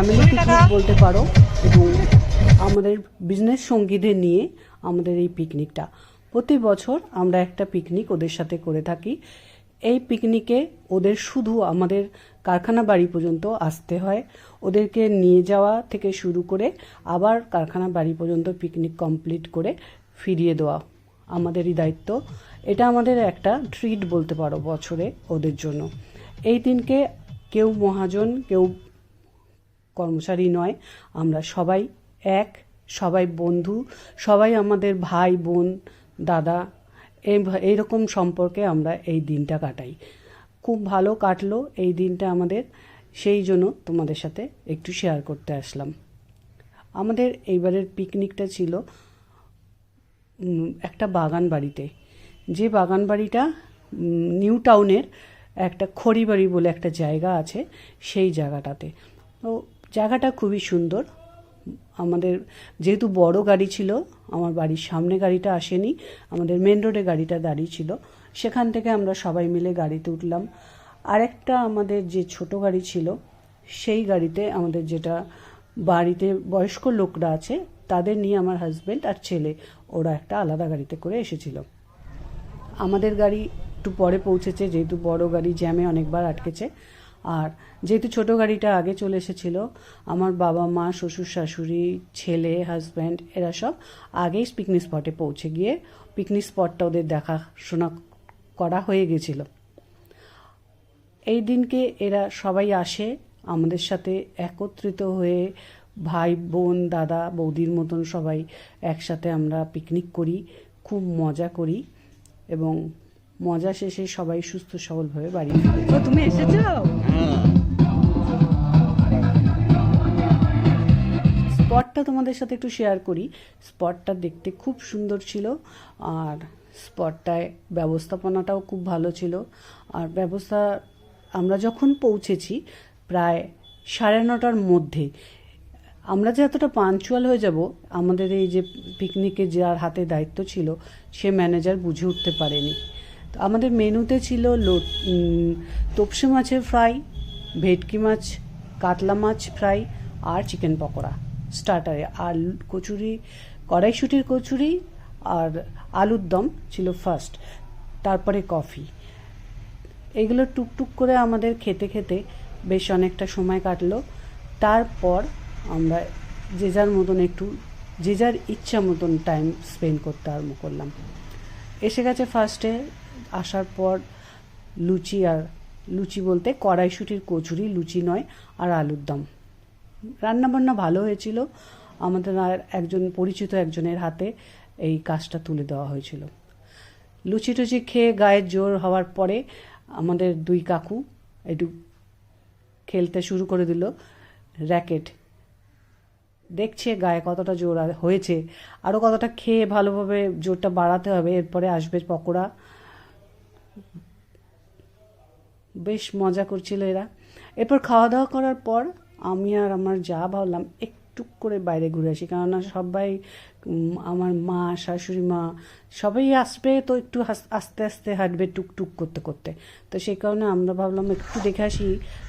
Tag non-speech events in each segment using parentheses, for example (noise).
Family picnic বলতে পারো এবং আমাদের বিজনেস সঙ্গীদের নিয়ে আমাদের এই পিকনিকটা প্রতি বছর আমরা একটা পিকনিক ওদের সাথে করে থাকি। এই পিকনিকে ওদের শুধু আমাদের কারখানা বাড়ি পর্যন্ত আসতে হয়। ওদেরকে নিয়ে যাওয়া থেকে শুরু করে আবার কারখানা বাড়ি পর্যন্ত পিকনিক কমপ্লিট করে ফিরিয়ে দেওয়া আমাদেরই দায়িত্ব। এটা আমাদের একটা ট্রিট বলতে পারো বছরে ওদের জন্য। এই দিনকে কেউ মহাজন কেউ কর্মচারী নয়, আমরা সবাই এক, সবাই বন্ধু, সবাই আমাদের ভাই, বোন, দাদা এই এইরকম সম্পর্কে আমরা এই দিনটা কাটাই। খুব ভালো কাটলো এই দিনটা আমাদের, সেই জন্য তোমাদের সাথে একটু শেয়ার করতে আসলাম। আমাদের এইবারের পিকনিকটা ছিল একটা বাগান বাড়িতে। যে বাগান বাড়িটা নিউ টাউনের একটা খড়িবাড়ি বলে একটা জায়গা আছে, সেই জায়গাটাতে। তো জায়গাটা খুবই সুন্দর। আমাদের যেহেতু বড় গাড়ি ছিল, আমার বাড়ির সামনে গাড়িটা আসেনি, আমাদের মেন রোডে গাড়িটা দাঁড়িয়ে ছিল। সেখান থেকে আমরা সবাই মিলে গাড়িতে উঠলাম। আরেকটা আমাদের যে ছোট গাড়ি ছিল, সেই গাড়িতে আমাদের যেটা বাড়িতে বয়স্ক লোকরা আছে, তাদের নিয়ে আমার হাজবেন্ড আর ছেলে, ওরা একটা আলাদা গাড়িতে করে এসেছিল। আমাদের গাড়ি একটু পরে পৌঁছেছে, যেহেতু বড় গাড়ি জ্যামে অনেকবার আটকেছে। আর যেহেতু ছোট গাড়িটা আগে চলে এসেছিল, আমার বাবা মা, শ্বশুর শাশুড়ি, ছেলে হাজব্যান্ড এরা সব আগেই পিকনিক স্পটে পৌঁছে গিয়ে পিকনিক স্পটটা ওদের দেখাশোনা করা হয়ে গেছিল। এই দিনকে এরা সবাই আসে, আমাদের সাথে একত্রিত হয়ে ভাই, বোন, দাদা, বৌদির মতন সবাই একসাথে আমরা পিকনিক করি, খুব মজা করি এবং মজা শেষে সবাই সুস্থ সবলভাবে বাড়ি তো তুমি এসেছ? স্পটটা তোমাদের সাথে একটু শেয়ার করি। স্পটটা দেখতে খুব সুন্দর ছিল, আর স্পটটায় ব্যবস্থাপনাটাও খুব ভালো ছিল। আর ব্যবস্থা, আমরা যখন পৌঁছেছি প্রায় সাড়ে নটার মধ্যে, আমরা যে এতটা পাঞ্চুয়াল হয়ে যাব, আমাদের এই যে পিকনিকে যার হাতে দায়িত্ব ছিল, সে ম্যানেজার বুঝে উঠতে পারেনি। আমাদের মেনুতে ছিল তোপসে মাছের ফ্রাই, ভেটকি মাছ, কাতলা মাছ ফ্রাই আর চিকেন পকোড়া স্টার্টারে। আর কচুরি, কড়াইশুটির কচুরি আর আলুর দম ছিল ফার্স্ট, তারপরে কফি। এগুলো টুকটুক করে আমাদের খেতে খেতে বেশ অনেকটা সময় কাটলো। তারপর আমরা যে যার মতন একটু, যে যার ইচ্ছা মতন টাইম স্পেন্ড করতে আরম্ভ করলাম। এসে গেছে ফার্স্টে আসার পর লুচি আর লুচি বলতে কড়াইশুটির কচুরি, লুচি নয়, আর আলুর দম। রান্নাবান্না ভালো হয়েছিল। আমাদের আর একজন, পরিচিত একজনের হাতে এই কাজটা তুলে দেওয়া হয়েছিল। লুচি টুচি খেয়ে গায়ে জোর হওয়ার পরে আমাদের দুই কাকু একটু খেলতে শুরু করে দিল র্যাকেট। দেখছে গায়ে কতটা জোর হয়েছে। আরও কতটা খেয়ে ভালোভাবে জোরটা বাড়াতে হবে, এরপরে আসবে পকোড়া বেশ মজা করছিল এরা। এরপর খাওয়া দাওয়া করার পর আমি আর আমার যা ভাবলাম একটু করে বাইরে ঘুরে আসি। কেননা সবাই আমার মা শাশুড়ি মা সবাই আসবে তো একটু আস্তে আস্তে হাঁটবে টুকটুক করতে করতে। তো সেই কারণে আমরা ভাবলাম একটু দেখে আসি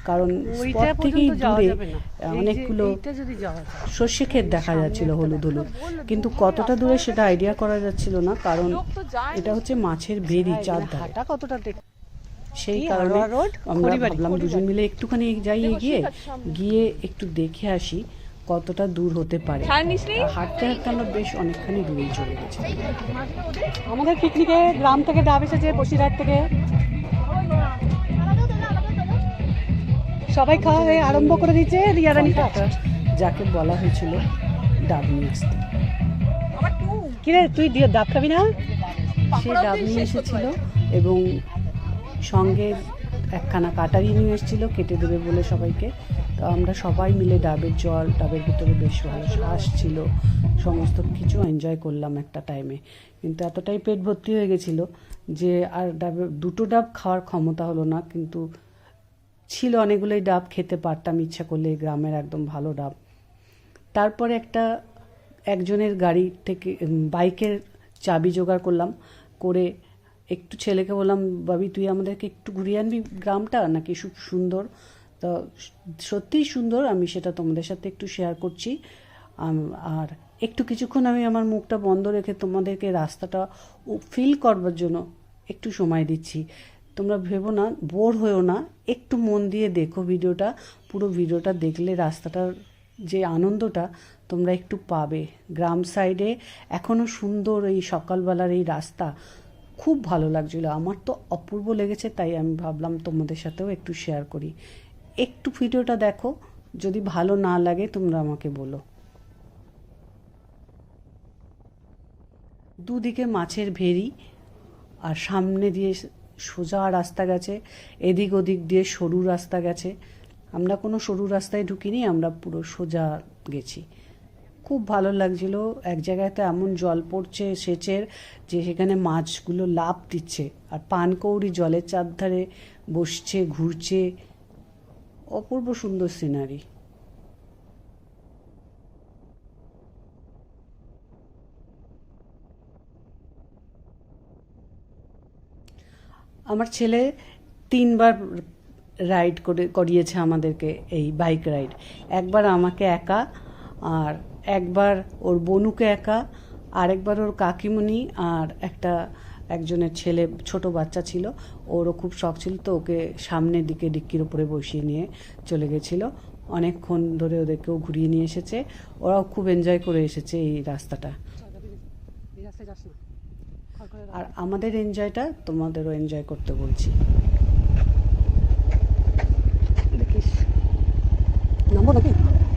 কারণ স্পট থেকেই দূরে অনেকগুলো সর্ষে ক্ষেত দেখা যাচ্ছিল হলুদ হলুদ। কিন্তু কতটা দূরে সেটা আইডিয়া করা যাচ্ছিল না কারণ এটা হচ্ছে মাছের বেরি চার ধারে। কতটা সেই কারণে আমরা ভাবলাম দুজন মিলে একটুখানি যাই এগিয়ে গিয়ে একটু দেখে আসি। কতটা দূর হতে পারে। হাঁটতে হাঁটতে আমরা বেশ অনেকখানি দূরেই চলে গেছি। আমাদের পিকনিকে গ্রাম থেকে ডাব এসেছে বসিরহাট থেকে। সবাই খাওয়া হয়ে আরম্ভ করে দিচ্ছে রিয়ারানি যাকে বলা হয়েছিল ডাব নিয়ে আসতে কিরে তুই দিয়ে ডাব খাবি না? সে ডাব নিয়ে এসেছিল এবং সঙ্গে একখানা কাটারি নিয়ে এসেছিল কেটে দেবে বলে সবাইকে। তো আমরা সবাই মিলে ডাবের জল, ডাবের ভিতরে বেশ ভালো শ্বাস ছিল সমস্ত কিছু এনজয় করলাম একটা টাইমে কিন্তু এতটাই পেট ভর্তি হয়ে গেছিল যে আর ডাবের দুটো ডাব খাওয়ার ক্ষমতা হলো না, কিন্তু ছিল অনেকগুলোই ডাব খেতে পারতাম, ইচ্ছা করলে গ্রামের একদম ভালো ডাব। তারপরে একটা একজনের গাড়ি থেকে বাইকের চাবি জোগাড় করলাম, করে একটু ছেলেকে বললাম বাবি তুই আমাদেরকে একটু ঘুরিয়ে আনবি গ্রামটা? নাকি খুব সুন্দর তো সত্যিই সুন্দর, আমি সেটা তোমাদের সাথে একটু শেয়ার করছি। আর একটু কিছুক্ষণ আমি আমার মুখটা বন্ধ রেখে তোমাদেরকে রাস্তাটা ফিল করবার জন্য একটু সময় দিচ্ছি। তোমরা ভেবো না বোর হয়েও না, একটু মন দিয়ে দেখো ভিডিওটা, পুরো ভিডিওটা দেখলে রাস্তাটার যে আনন্দটা তোমরা একটু পাবে। গ্রাম সাইডে এখনও সুন্দর এই সকালবেলার এই রাস্তা খুব ভালো লাগছিল। আমার তো অপূর্ব লেগেছে, তাই আমি ভাবলাম তোমাদের সাথেও একটু শেয়ার করি। একটু ভিডিওটা দেখো। যদি ভালো না লাগে, তোমরা আমাকে বলো। দুদিকে মাছের ভেরি আর সামনে দিয়ে সোজা রাস্তা গেছে, এদিক ওদিক দিয়ে সরু রাস্তা গেছে। আমরা কোনো সরু রাস্তায় ঢুকিনি, আমরা পুরো সোজা গেছি। খুব ভালো লাগছিল, এক জায়গায় তো এমন জল পড়ছে সেচের, যে সেখানে মাছগুলো লাভ দিচ্ছে। আর পানকৌড়ি জলের চারধারে বসছে, ঘুরছে। অপূর্ব সুন্দর সিনারি আমার ছেলে তিনবার রাইড করে, করিয়েছে আমাদেরকে এই বাইক রাইড একবার আমাকে একা, আর একবার ওর বনুকে একা, আরেকবার ওর কাকিমণি, আর একটা একজনের ছেলে ছোট বাচ্চা ছিল। ওরও খুব শখ ছিল তো ওকে সামনের দিকে ডিক্কির ওপরে বসিয়ে নিয়ে চলে গেছিল। অনেকক্ষণ ধরে ওদেরকেও ঘুরিয়ে নিয়ে এসেছে। ওরাও খুব এনজয় করে এসেছে এই রাস্তাটা। আর আমাদের এনজয়টা তোমাদেরও এনজয় করতে বলছি।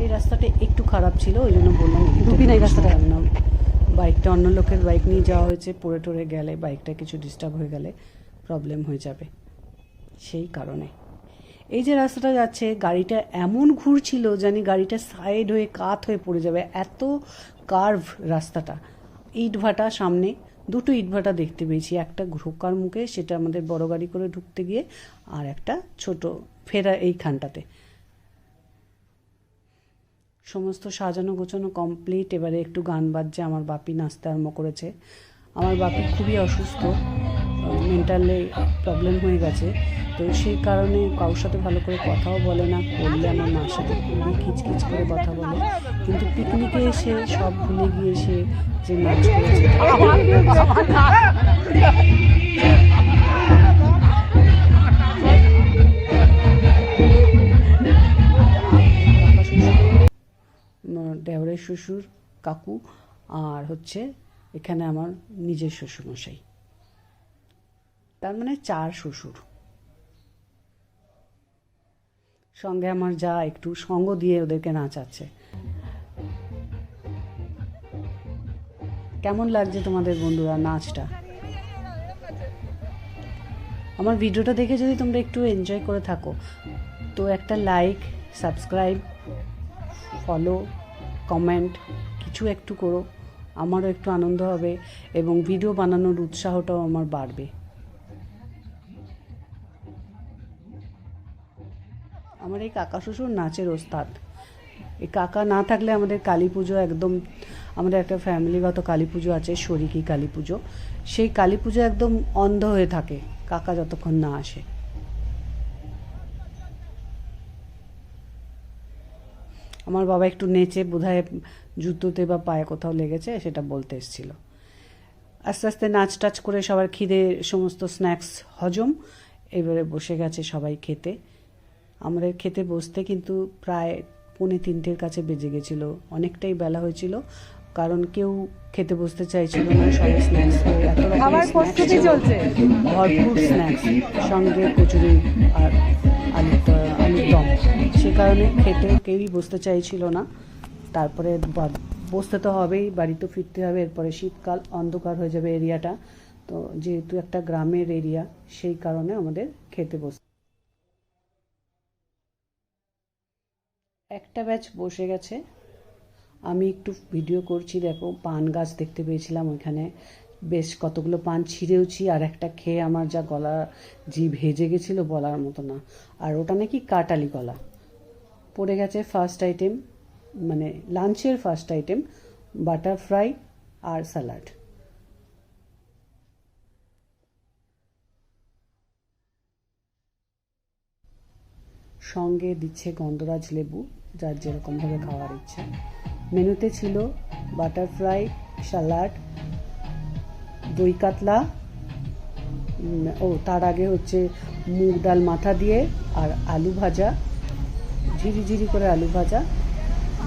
এই রাস্তাটা একটু খারাপ ছিল ওই জন্য বললাম না এই রাস্তাটায়। বাইকটা অন্য লোকের বাইক নিয়ে যাওয়া হয়েছে, পড়ে টরে গেলে বাইকটা কিছু ডিস্টার্ব হয়ে গেলে প্রবলেম হয়ে যাবে। সেই কারণে। এই যে রাস্তাটা যাচ্ছে, গাড়িটা এমন ঘুরছিল জানি গাড়িটা সাইড হয়ে, কাত হয়ে পড়ে যাবে। এত কার্ভ রাস্তাটা। ইট ভাটা সামনে, দুটো ইট ভাটা দেখতে পেয়েছি। একটা ঢোকার মুখে, সেটা আমাদের বড় গাড়ি করে ঢুকতে গিয়ে, আর একটা ছোট ফেরা এইখানটাতে। সমস্ত সাজানো গোছানো কমপ্লিট এবারে একটু গান বাজছে, আমার বাপি নাচতে আরম্ভ করেছে। আমার বাপি খুবই অসুস্থ মেন্টালে প্রবলেম হয়ে গেছে। তো সেই কারণে কারোর সাথে ভালো করে কথাও বলে না, করলে আমার মার সাথে খুবই খিচখিচ করে কথা বলে। কিন্তু পিকনিকে এসে সব ভুলে গিয়ে সে যে নাচ করেছে দেওরের শ্বশুর, কাকু আর হচ্ছে এখানে আমার নিজের শ্বশুরমশাই। তার মানে চার শ্বশুর। সঙ্গে আমার যা একটু সঙ্গ দিয়ে ওদেরকে নাচাচ্ছে। কেমন লাগছে তোমাদের বন্ধুরা নাচটা? আমার ভিডিওটা দেখে যদি তোমরা একটু এনজয় করে থাকো, তো একটা লাইক সাবস্ক্রাইব ফলো কমেন্ট, কিছু একটু করো, আমারও একটু আনন্দ হবে এবং ভিডিও বানানোর উৎসাহটাও আমার বাড়বে। আমার এই কাকা শ্বশুর নাচের ওস্তাদ। এই কাকা না থাকলে আমাদের কালী পুজো একদম, আমাদের একটা ফ্যামিলিগত কালী পুজো আছে, শরিকি কালী পুজো। সেই কালী পুজো একদম অন্ধ হয়ে থাকে, কাকা যতক্ষণ না আসে। আমার বাবা একটু নেচে বোধহয় জুতোতে বা পায়ে কোথাও লেগেছে সেটা বলতে এসেছিল। আস্তে আস্তে নাচ টাচ করে সবার খিদে সমস্ত স্ন্যাক্স হজম এবারে বসে গেছে সবাই খেতে। আমাদের খেতে বসতে কিন্তু প্রায় পৌনে তিনটের কাছে বেজে গেছিল অনেকটাই বেলা হয়েছিল কারণ কেউ খেতে বসতে চাইছিল না সবাই স্ন্যাক্স এত। ভরপুর স্ন্যাক্স সঙ্গে কচুরি আর আলুর দম সে কারণে খেতে কেউই বসতে চাইছিল না। তারপরে বসতে তো হবেই বাড়ি তো ফিরতে হবে, এরপরে শীতকাল, অন্ধকার হয়ে যাবে এরিয়াটা। তো যেহেতু একটা গ্রামের এরিয়া, সেই কারণে আমাদের খেতে বস একটা ব্যাচ বসে গেছে। আমি একটু ভিডিও করছি, দেখো, পান গাছ দেখতে পেয়েছিলাম ওইখানে। বেশ কতগুলো পান ছিঁড়েওছি, আর একটা খেয়ে আমার যা গলা জিভ ভেজে গেছিল বলার মতো না। আর ওটা নাকি কাটালি গলা। পড়ে গেছে ফার্স্ট আইটেম মানে লাঞ্চের ফার্স্ট আইটেম বাটার ফ্রাই আর স্যালাড সঙ্গে দিচ্ছে গন্ধরাজ লেবু, যার যেরকমভাবে খাওয়ার ইচ্ছা। মেনুতে ছিল বাটারফ্রাই স্যালাড দই কাতলা ও, তার আগে হচ্ছে মুগ ডাল মাথা দিয়ে আর আলু ভাজা, ঝিরি ঝিরি করে আলু ভাজা,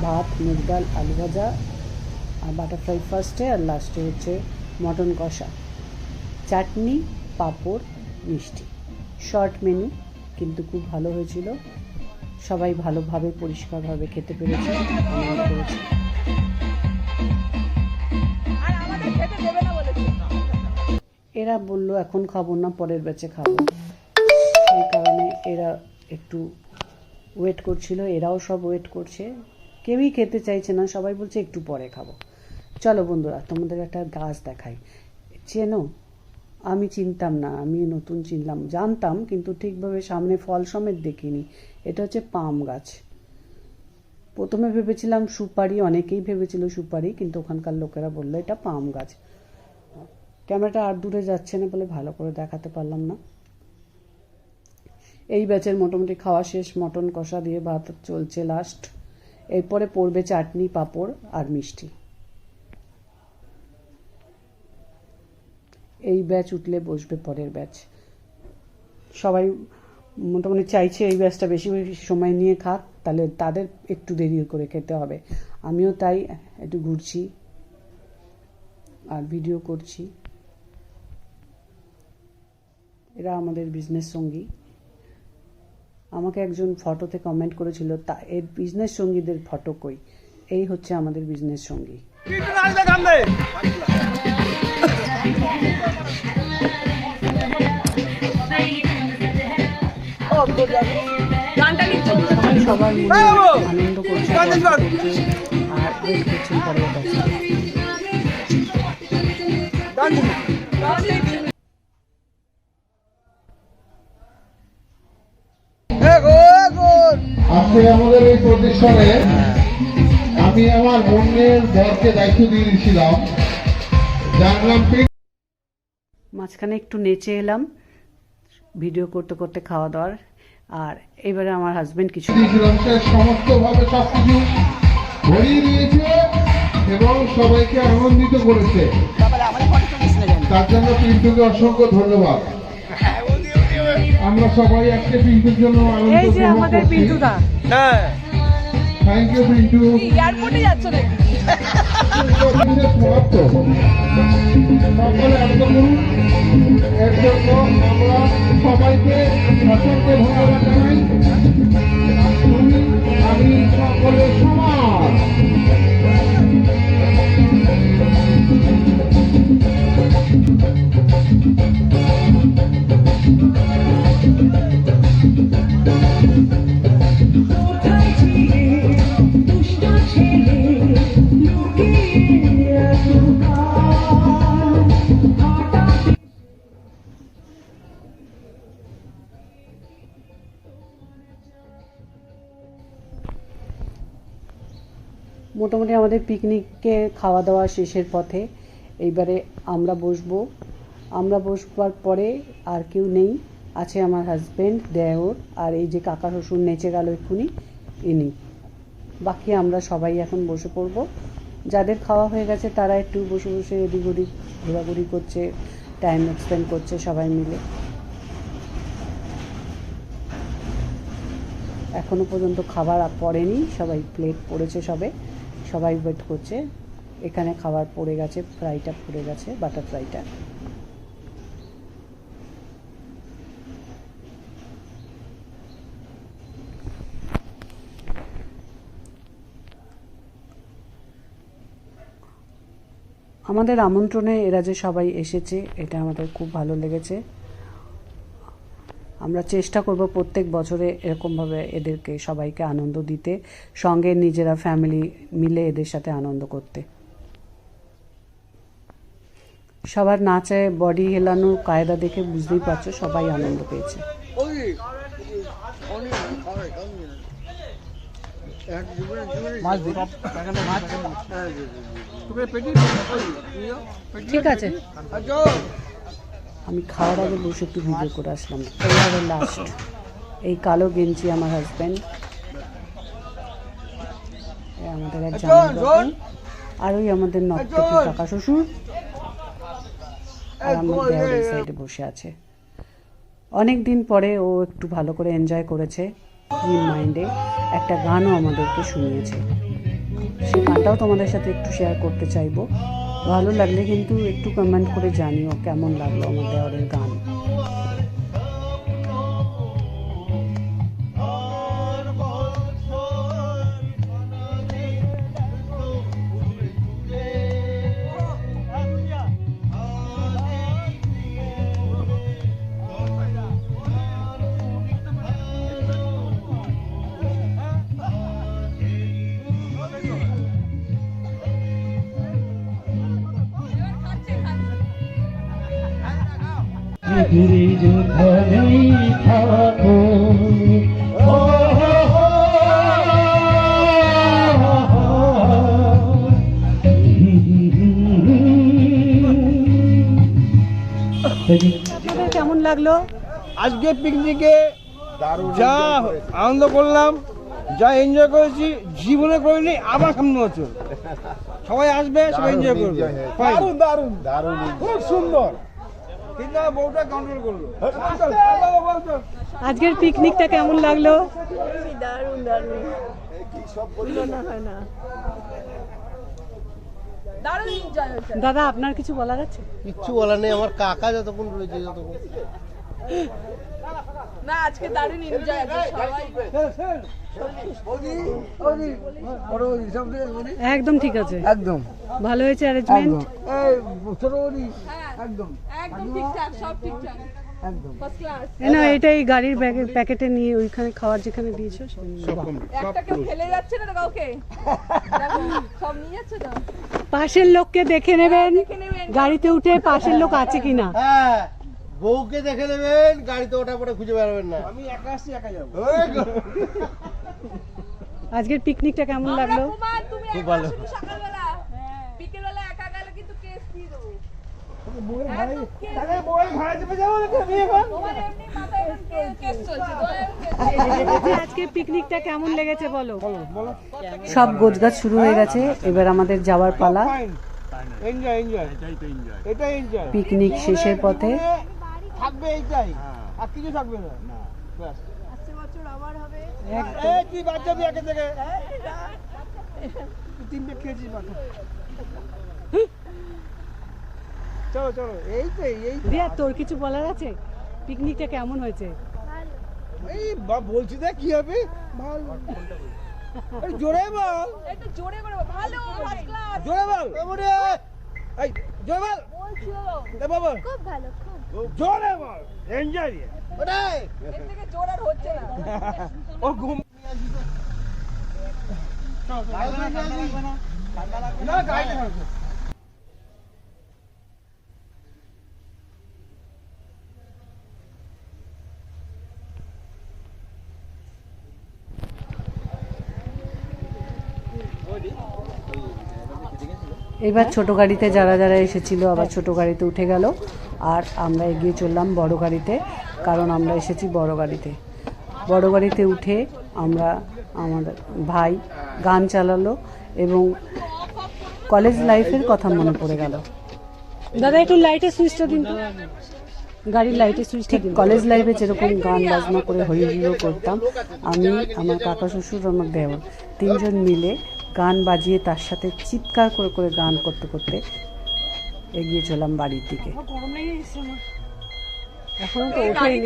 ভাত, মুগ ডাল, আলু ভাজা, আর বাটারফ্লাই ফার্স্টে আর লাস্টে হচ্ছে মটন কষা। চাটনি, পাঁপড়, মিষ্টি। শর্ট মেনু কিন্তু খুব ভালো হয়েছিল। সবাই ভালোভাবে, পরিষ্কারভাবে খেতে পেরেছে। আনন্দ করেছে। এরা বলল, এখন খাব না, পরের ব্যাচে খাব। সেই কারণে এরা একটু ওয়েট করছিল, এরাও সব ওয়েট করছে। কেউই খেতে চাইছে না, সবাই বলছে, একটু পরে খাব। চলো বন্ধুরা, তোমাদের একটা গাছ দেখাই। চেনো? আমি চিনতাম না আমি নতুন চিনলাম। জানতাম, কিন্তু ঠিকভাবে সামনে ফল সমেত দেখিনি। এটা হচ্ছে পাম গাছ। প্রথমে ভেবেছিলাম সুপারি, অনেকেই ভেবেছিল সুপারি, কিন্তু ওখানকার লোকেরা বলল, এটা পাম গাছ। ক্যামেরাটা আর দূরে যাচ্ছে না বলে ভালো করে দেখাতে পারলাম না। এই ব্যাচের মোটামুটি খাওয়া শেষ, মটন কষা দিয়ে ভাত চলছে লাস্ট এরপরে পড়বে চাটনি, পাঁপড় আর মিষ্টি। এই ব্যাচ উঠলে বসবে পরের ব্যাচ। সবাই মোটামুটি চাইছে এই ব্যাচটা বেশি বেশি সময় নিয়ে খাক, তাহলে তাদের একটু দেরি করে খেতে হবে। আমিও তাই একটু ঘুরছি আর ভিডিও করছি। এরা আমাদের বিজনেস সঙ্গী। আমাকে একজন ফটোতে কমেন্ট করেছিল তা এর বিজনেস সঙ্গীদের ফটো কই? এই হচ্ছে আমাদের বিজনেস সঙ্গী। সবাই আনন্দ করছে করছে আর ওয়েট করছেন পরের আজকে আমাদের এই প্রতিষ্ঠানে আমি আমার বোনের বরকে দায়িত্ব দিয়ে দিয়েছিলাম। যার নাম মাঝখানে একটু নেচে এলাম ভিডিও করতে করতে খাওয়া দাওয়ার। আর এবারে আমার হাজবেন্ড কিছু দিয়েছিলাম সে সমস্তভাবে সবকিছু ভরিয়ে দিয়েছে এবং সবাইকে আনন্দিত করেছে। তার জন্য পিন্টুকে অসংখ্য ধন্যবাদ। আমরা সবাই আজকে পিন্টুর জন্য আনন্দ এই যে আমাদের পিন্টুদা। Thank you Pintu. এয়ারপোর্টে যাচ্ছ নাকি? সমাপ্ত সকলে করুন। এর জন্য আমরা সবাইকে অসংখ্য ধন্যবাদ জানাই। আমি সকলে সমান। মোটামুটি আমাদের পিকনিকে খাওয়া দাওয়া শেষের পথে। এইবারে আমরা বসবো। আমরা বসবার পরে আর কেউ নেই। আছে আমার হাজব্যান্ড দেওর আর এই যে কাকা শ্বশুর নেচে গেল এক্ষুনি, ইনি। বাকি আমরা সবাই এখন বসে পড়ব। যাদের খাওয়া হয়ে গেছে তারা একটু বসে বসে এদিক ওদিক ঘোরাঘুরি করছে টাইম স্পেন্ড করছে সবাই মিলে। এখনও পর্যন্ত খাবার পড়েনি, সবাই প্লেট পড়েছে সবে। সবাই ওয়েট করছে। এখানে খাবার পড়ে গেছে ফ্রাইটা পড়ে গেছে বাটার ফ্রাইটা আমাদের আমন্ত্রণে এরা যে সবাই এসেছে, এটা আমাদের খুব ভালো লেগেছে। আমরা চেষ্টা করব প্রত্যেক বছরে এরকমভাবে এদেরকে সবাইকে আনন্দ দিতে সঙ্গে নিজেরা ফ্যামিলি মিলে এদের সাথে আনন্দ করতে। সবার নাচে বডি হেলানোর কায়দা দেখে বুঝতেই পারছ সবাই আনন্দ পেয়েছে। ঠিক আছে। আমি খাওয়ার আগে বসে একটু ভিডিও করে আসলাম। এইভাবে লাস্ট এই কালো গেঞ্জি আমার হাজব্যান্ড আমাদের এক জামাই আর ওই আমাদের নর্তকী কাকা শ্বশুর। আর আমার দেওয়ার সাইডে বসে আছে। অনেক দিন পরে ও একটু ভালো করে এনজয় করেছে। ফ্রি মাইন্ডে একটা গানও আমাদেরকে শুনিয়েছে। সেই গানটাও তোমাদের সাথে একটু শেয়ার করতে চাইব। ভালো লাগলে কিন্তু একটু কমেন্ট করে জানিও কেমন লাগল আমার দেওয়ারের গান থাকো। কেমন লাগল? আজকে পিকনিকে যা আনন্দ করলাম যা এনজয় করেছি জীবনে করিনি আবার সামনে বছর। সবাই আসবে সবাই এনজয় করবে। দারুণ দারুণ দারুণ। খুব সুন্দর। আজকের পিকনিকটা কেমন লাগল? দারুণ দাদা আপনার কিছু বলার আছে? কিচ্ছু বলার নেই আমার কাকা যতক্ষণ রয়েছে যতক্ষণ না আজকে দারুণ এনজয় আছে সবাই। একদম ঠিক আছে। একদম। ভালো হয়েছে অ্যারেঞ্জমেন্ট একদম। একদম। ঠিকঠাক সব ঠিকঠাক। একদম। ফার্স্ট ক্লাস এটাই গাড়ির ব্যাগে- প্যাকেটে নিয়ে ওইখানে খাওয়ার যেখানে দিয়েছ সেখানে নিয়ে নাও। একটা কেউ ফেলে যাচ্ছে না কাউকে? সব নিয়ে যাচ্ছে তো। পাশের লোককে দেখে নেবেন। গাড়িতে উঠে পাশের লোক আছে কিনা? হ্যাঁ বউকে দেখে নেবেন গাড়িতে ওঠা পরে খুঁজে বেরোবেন না। আমি একা আসছি একা যাব। আজকের পিকনিকটা কেমন লাগল? case (laughs) আজকের পিকনিকটা কেমন লেগেছে বলো? সব গোছগাছ শুরু হয়ে গেছে এবার আমাদের যাওয়ার পালা। এনজয় এনজয় এটাই এনজয় পিকনিক শেষের পথে। থাকবে এইটাই। আর কিছু থাকবে না। ব্যাস। তুই বাচ্চা তুই একে থেকে? তিনটে খেয়েছিস বাচ্চা চলো চলো এই তো এই তোর কিছু বলার আছে? পিকনিকটা কেমন হয়েছে? এই বা বলছি দেখ কি হবে। ভালো। জোরে বল। একটু জোরে করে ভালো ফার্স্ট ক্লাস জোরে বল। এই জোরে বল। খুব ভালো। জোরে বল এনজয় দিয়ে ওটাই। এর থেকে জোর আর হচ্ছে না। ও ঘুম না গাড়িতে এবার ছোট গাড়িতে যারা যারা এসেছিল আবার ছোট গাড়িতে উঠে গেল। আর আমরা এগিয়ে চললাম বড় গাড়িতে কারণ আমরা এসেছি বড় গাড়িতে। বড় গাড়িতে উঠে আমরা আমার ভাই গান চালালো এবং কলেজ লাইফের কথা মনে পড়ে গেল। দাদা একটু লাইটের সুইচটা দিন গাড়ির লাইটের সুইচ ঠিক কলেজ লাইফে যেরকম গান বাজনা করে হই করতাম আমি আমার কাকা শ্বশুর আমার দেওর তিনজন মিলে গান বাজিয়ে তার সাথে চিৎকার করে করে গান করতে করতে এগিয়ে চলাম বাড়ির দিকে। এখন তো ওঠেনি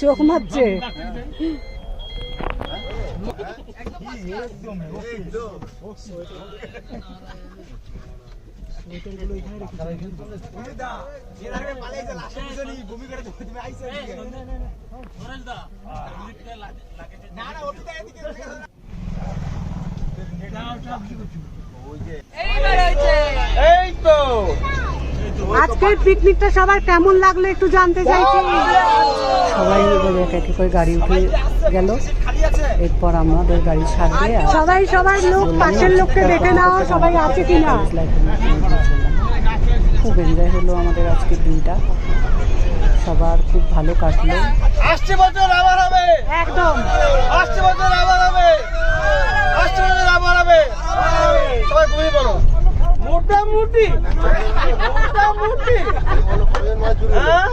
চোখ মারছে একদম হয়েছে এই তো আজকের পিকনিকটা সবার কেমন লাগল একটু জানতে চাইছি। সবাই এক এক করে গাড়ি উঠে গেল। এরপর আমাদের গাড়ি ছাড়বে সবাই সবাই লোক পাশের লোককে দেখে নাও সবাই আছে কিনা খুব এনজয় হলো আমাদের আজকের দিনটা। সবার খুব ভালো কাটলো। আসছে বছর আবার হবে। একদম। আসছে বছর আবার হবে। আসছে বছর আবার হবে। সবাই ঘুমিয়ে পড়ো। মোটামুটি। মোটামুটি। হ্যাঁ?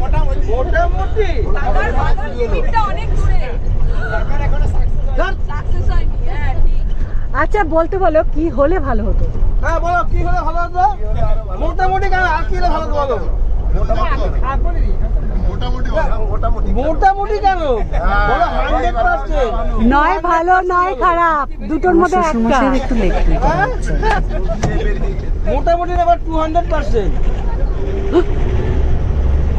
মোটামুটি। আমার বাবার পিকনিকটা অনেক দূরে। সাকসেস হয়নি হ্যাঁ ঠিক আচ্ছা বলতে বলো কি হলে ভালো হতো? হ্যাঁ বলো কি হলে ভালো হতো? মোটামুটি কেন আর কি হলে ভালো হতো বলো? মোটামুটি কেন? বলো হান্ড্রেড পার্সেন্ট নয় ভালো নয় খারাপ। দুটোর মধ্যে একটা। একটু মোটামুটি আবার টু হান্ড্রেড পার্সেন্ট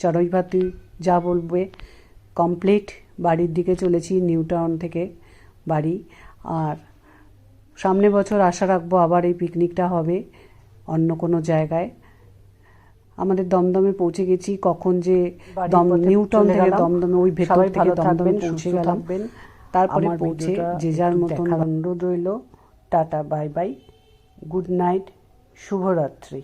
চড়ুইভাতি যা বলবে। কমপ্লিট বাড়ির দিকে চলেছি নিউ টাউন থেকে বাড়ি। আর সামনে বছর আশা রাখব আবার এই পিকনিকটা হবে অন্য কোনো জায়গায়। আমাদের দমদমে পৌঁছে গেছি কখন যে দম নিউ টাউন থেকে দমদমে ওই ভেতর থেকে দমদমে পৌঁছে গেলাম। তারপরে পৌঁছে যে যার মতন অনুরোধ রইল tata bye bye good night শুভরাত্রি।